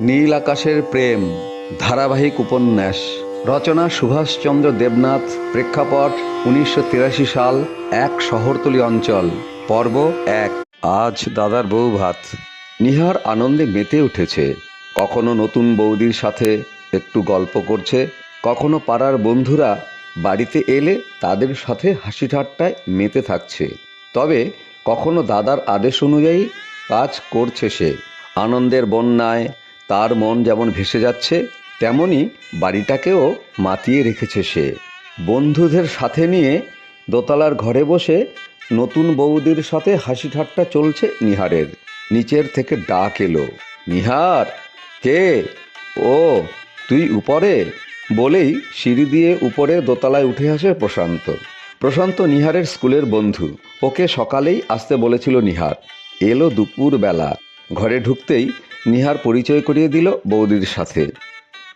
নীল আকাশের প্রেম, ধারাবাহিক উপন্যাস। রচনা সুভাষচন্দ্র দেবনাথ, প্রেক্ষাপট উনিশশো তিরাশি সাল, এক শহরতলি অঞ্চল। পর্ব এক। আজ দাদার বউ ভাত। নিহার আনন্দে মেতে উঠেছে। কখনো নতুন বৌদির সাথে একটু গল্প করছে। কখনো পাড়ার বন্ধুরা বাড়িতে এলে তাদের সাথে হাসি ঠাট্টায় মেতে থাকছে। তবে কখনো দাদার আদেশ অনুযায়ী কাজ করছে সে। আনন্দের বন্যায় তার মন যেমন ভেসে যাচ্ছে, তেমনি বাড়িটাকেও মাতিয়ে রেখেছে সে। বন্ধুদের সাথে নিয়ে দোতলার ঘরে বসে নতুন বৌদির সাথে হাসি ঠাট্টা চলছে নিহারের। নিচের থেকে ডাক এলো, নিহার, কে? ও, তুই উপরে? বলেই সিঁড়ি দিয়ে উপরে দোতলায় উঠে আসে প্রশান্ত। প্রশান্ত নিহারের স্কুলের বন্ধু। ওকে সকালেই আসতে বলেছিল নিহার। এলো দুপুর বেলা ঘরে ঢুকতেই নিহার পরিচয় করিয়ে দিল বৌদির সাথে।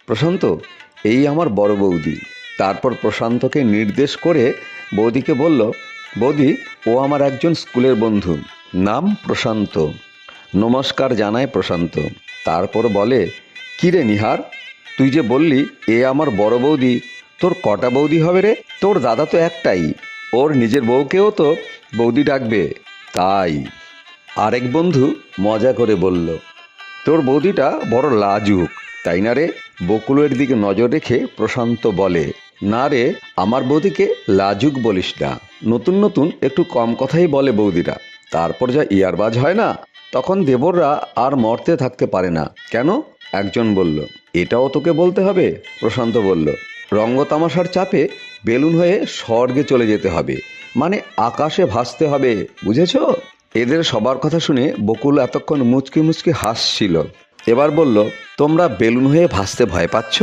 প্রশান্ত, এই আমার বড় বৌদি। তারপর প্রশান্তকে নির্দেশ করে বৌদিকে বলল, বৌদি, ও আমার একজন স্কুলের বন্ধু। নাম প্রশান্ত। নমস্কার জানায় প্রশান্ত। তারপর বলে কিরে নিহার? তুই যে বললি, এ আমার বড় বৌদি। তোর কটা বৌদি হবে রে? তোর দাদা তো একটাই। ওর নিজের বউকেও তো বৌদি ডাকবে। তাই। আরেক বন্ধু মজা করে বলল তোর বৌদিটা বড় লাজুক, তাই না রে? বকুলের দিকে নজর রেখে প্রশান্ত বলে, না রে, আমার বৌদিকে লাজুক বলিস না। নতুন নতুন একটু কম কথাই বলে বৌদিরা। তারপর যা ইয়ারবাজ হয় না, তখন দেবররা আর মরতে থাকতে পারে না। কেন? একজন বলল, এটাও তোকে বলতে হবে? প্রশান্ত বলল, রঙ্গ তামাশার চাপে বেলুন হয়ে স্বর্গে চলে যেতে হবে। মানে আকাশে ভাসতে হবে, বুঝেছ? এদের সবার কথা শুনে বকুল এতক্ষণ মুচকি মুচকি হাসছিল। এবার বলল, তোমরা বেলুন হয়ে ভাসতে ভয় পাচ্ছ?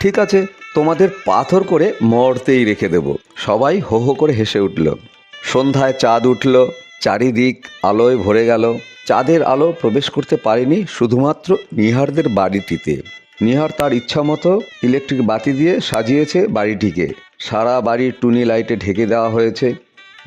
ঠিক আছে, তোমাদের পাথর করে মরতেই রেখে দেব। সবাই হো হো করে হেসে উঠল। সন্ধ্যায় চাঁদ উঠল, চারিদিক আলোয় ভরে গেল। চাঁদের আলো প্রবেশ করতে পারেনি শুধুমাত্র নিহারদের বাড়িটিতে। নিহার তার ইচ্ছা মতো ইলেকট্রিক বাতি দিয়ে সাজিয়েছে বাড়িটিকে। সারা বাড়ির টুনি লাইটে ঢেকে দেওয়া হয়েছে।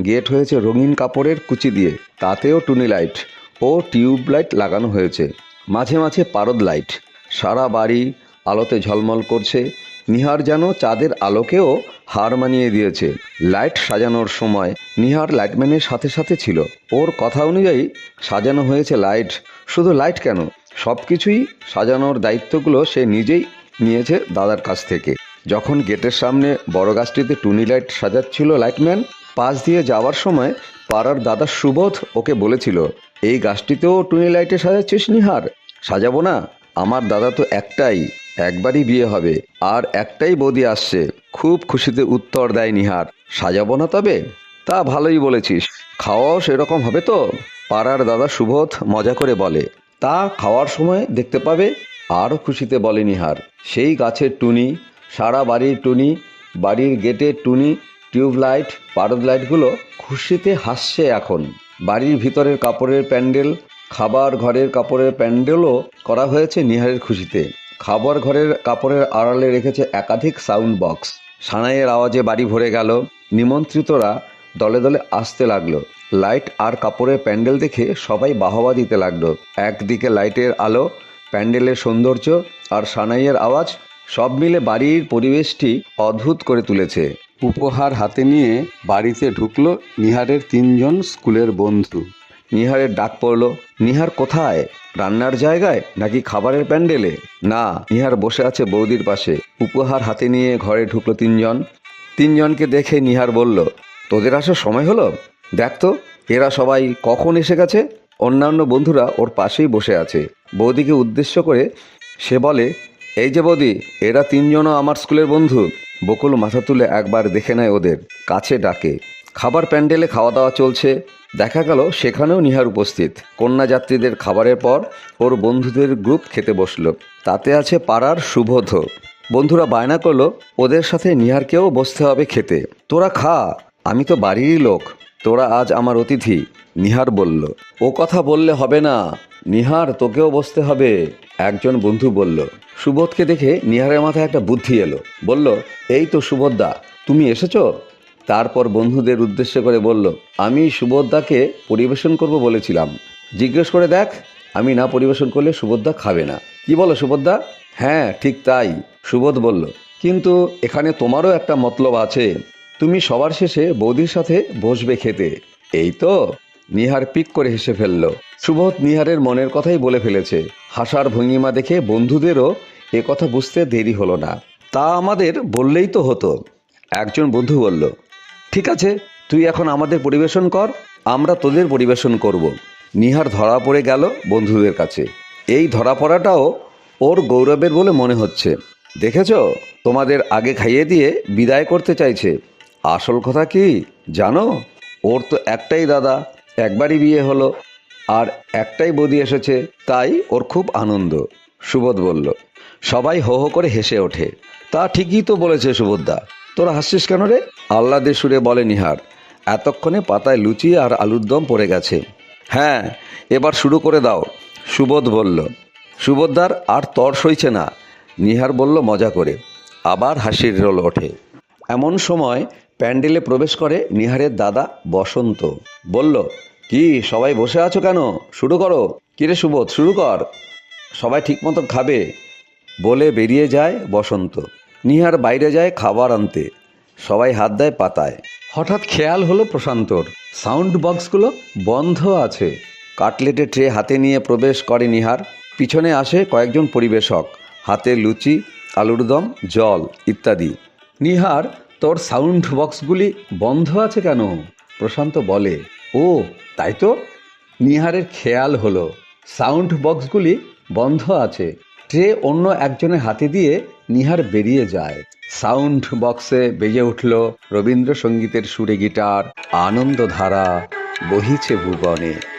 গেট হয়েছে রঙিন কাপড়ের কুচি দিয়ে, তাতেও টুনি লাইট ও টিউব লাইট লাগানো হয়েছে। মাঝে মাঝে পারদ লাইট। সারা বাড়ি আলোতে ঝলমল করছে। নিহার যেন চাঁদের আলোকেও হার মানিয়ে দিয়েছে। লাইট সাজানোর সময় নিহার লাইটম্যানের সাথে সাথে ছিল। ওর কথা অনুযায়ী সাজানো হয়েছে লাইট। শুধু লাইট কেন? সব কিছুই সাজানোর দায়িত্বগুলো সে নিজেই নিয়েছে দাদার কাছ থেকে। যখন গেটের সামনে বড় গাছটিতে টুনি লাইট সাজাচ্ছিল লাইটম্যান পাশ দিয়ে যাওয়ার সময় পাড়ার দাদা সুবোধ ওকে বলেছিল, এই গাছটিতেও টুনি লাইটে সাজাচ্ছিস নিহার? সাজাবো না, আমার দাদা তো একটাই, একবারই বিয়ে হবে, আর একটাই বৌদি আসছে, খুব খুশিতে উত্তর দেয় নিহার, সাজাবো না তবে? তা ভালোই বলেছিস, খাওয়াও সেরকম হবে তো? পাড়ার দাদা সুবোধ মজা করে বলে, তা খাওয়ার সময় দেখতে পাবে, আরও খুশিতে বলে নিহার, সেই গাছের টুনি, সারা বাড়ির টুনি, বাড়ির গেটের টুনি টিউবলাইট পারদ লাইটগুলো খুশিতে হাসছে এখন। বাড়ির ভিতরের কাপড়ের প্যান্ডেল, খাবার ঘরের কাপড়ের প্যান্ডেলও করা হয়েছে নিহারের খুশিতে। খাবার ঘরের কাপড়ের আড়ালে রেখেছে একাধিক সাউন্ড বক্স সানাইয়ের আওয়াজে বাড়ি ভরে গেল। নিমন্ত্রিতরা দলে দলে আসতে লাগল। লাইট আর কাপড়ের প্যান্ডেল দেখে সবাই বাহবা দিতে লাগল। একদিকে লাইটের আলো, প্যান্ডেলের সৌন্দর্য আর সানাইয়ের আওয়াজ সব মিলে বাড়ির পরিবেশটি অদ্ভুত করে তুলেছে। উপহার হাতে নিয়ে বাড়িতে ঢুকলো নিহারের তিনজন স্কুলের বন্ধু। নিহারের ডাক পড়ল, নিহার কোথায়? রান্নার জায়গায় নাকি খাবারের প্যান্ডেলে? না, নিহার বসে আছে বৌদির পাশে। উপহার হাতে নিয়ে ঘরে ঢুকলো তিনজন। তিনজনকে দেখে নিহার বলল, তোদের আসার সময় হলো? দেখ তো, এরা সবাই কখন এসে গেছে? অন্যান্য বন্ধুরা ওর পাশেই বসে আছে। বৌদিকে উদ্দেশ্য করে সে বলে এই যে বৌদি, এরা তিনজনও আমার স্কুলের বন্ধু। বকুল মাথা তুলে একবার দেখে নেয় ওদের, কাছে ডাকে। খাবার প্যান্ডেলে খাওয়া দাওয়া চলছে। দেখা গেল সেখানেও নিহার উপস্থিত। কন্যা যাত্রীদের খাবারের পর ওর বন্ধুদের গ্রুপ খেতে বসল। তাতে আছে পাড়ার সুবোধ। বন্ধুরা বায়না করল, ওদের সাথে নিহারকেও বসতে হবে খেতে। তোরা খা, আমি তো বাড়িরই লোক। তোরা আজ আমার অতিথি, নিহার বলল। ও কথা বললে হবে না। নিহার, তোকেও বসতে হবে। একজন বন্ধু বলল। সুবোধকে দেখে নিহারের মাথায় একটা বুদ্ধি এলো। বলল, এই তো সুবোধদা, তুমি এসেছ? তারপর বন্ধুদের উদ্দেশ্য করে বলল, আমি সুবোধদাকে পরিবেশন করব বলেছিলাম। জিজ্ঞেস করে দেখ, আমি না পরিবেশন করলে সুবোধদা খাবে না। কি বলো সুবোধদা? হ্যাঁ ঠিক তাই। সুবোধ বলল, কিন্তু এখানে তোমারও একটা মতলব আছে। তুমি সবার শেষে বৌদির সাথে বসবে খেতে। এই তো? নিহার পিক করে হেসে ফেলল। সুবোধ নিহারের মনের কথাই বলে ফেলেছে। হাসার ভঙ্গিমা দেখে বন্ধুদেরও এ কথা বুঝতে দেরি হলো না। তা আমাদের বললেই তো হতো। একজন বন্ধু বলল, ঠিক আছে, তুই এখন আমাদের পরিবেশন কর, আমরা তোদের পরিবেশন করব। নিহার ধরা পড়ে গেল বন্ধুদের কাছে। এই ধরা পড়াটাও ওর গৌরবের বলে মনে হচ্ছে। দেখেছ, তোমাদের আগে খাইয়ে দিয়ে বিদায় করতে চাইছে। আসল কথা কি জানো? ওর তো একটাই দাদা একবারই বিয়ে হলো, আর একটাই বদি এসেছে, তাই ওর খুব আনন্দ, সুবোধ বলল। সবাই হো হো করে হেসে ওঠে। তা ঠিকই তো বলেছে সুবোধদা। তোরা হাসছিস কেন রে? আহ্লাদে সুরে বলে নিহার। এতক্ষণে পাতায় লুচি আর আলুর দম পড়ে গেছে। হ্যাঁ এবার শুরু করে দাও, সুবোধ বলল। সুবোধদার আর তর সইছে না। নিহার বলল মজা করে। আবার হাসির রোল ওঠে। এমন সময় প্যান্ডেলে প্রবেশ করে নিহারের দাদা বসন্ত। বলল, কি, সবাই বসে আছো কেন? শুরু করো। কিরে সুবোধ, শুরু কর। সবাই ঠিক মতো খাবে? বলে বেরিয়ে যায় বসন্ত। নিহার বাইরে যায় খাবার আনতে। সবাই হাত দেয় পাতায়। হঠাৎ খেয়াল হলো প্রশান্তর। সাউন্ড বক্সগুলো বন্ধ আছে। কাটলেটে ট্রে হাতে নিয়ে প্রবেশ করে নিহার। পিছনে আসে কয়েকজন পরিবেশক। হাতে লুচি, আলুর দম, জল ইত্যাদি। নিহার, তোর সাউন্ড বক্সগুলি বন্ধ আছে কেন? প্রশান্ত বলে, ও, তাই তো? নিহারের খেয়াল হলো, সাউন্ড বক্সগুলি বন্ধ আছে। ট্রে অন্য একজনের হাতে দিয়ে নিহার বেরিয়ে যায়। সাউন্ড বক্সে বেজে উঠল রবীন্দ্রসঙ্গীতের সুরে গিটার, আনন্দধারা, বহিছে ভুবনে।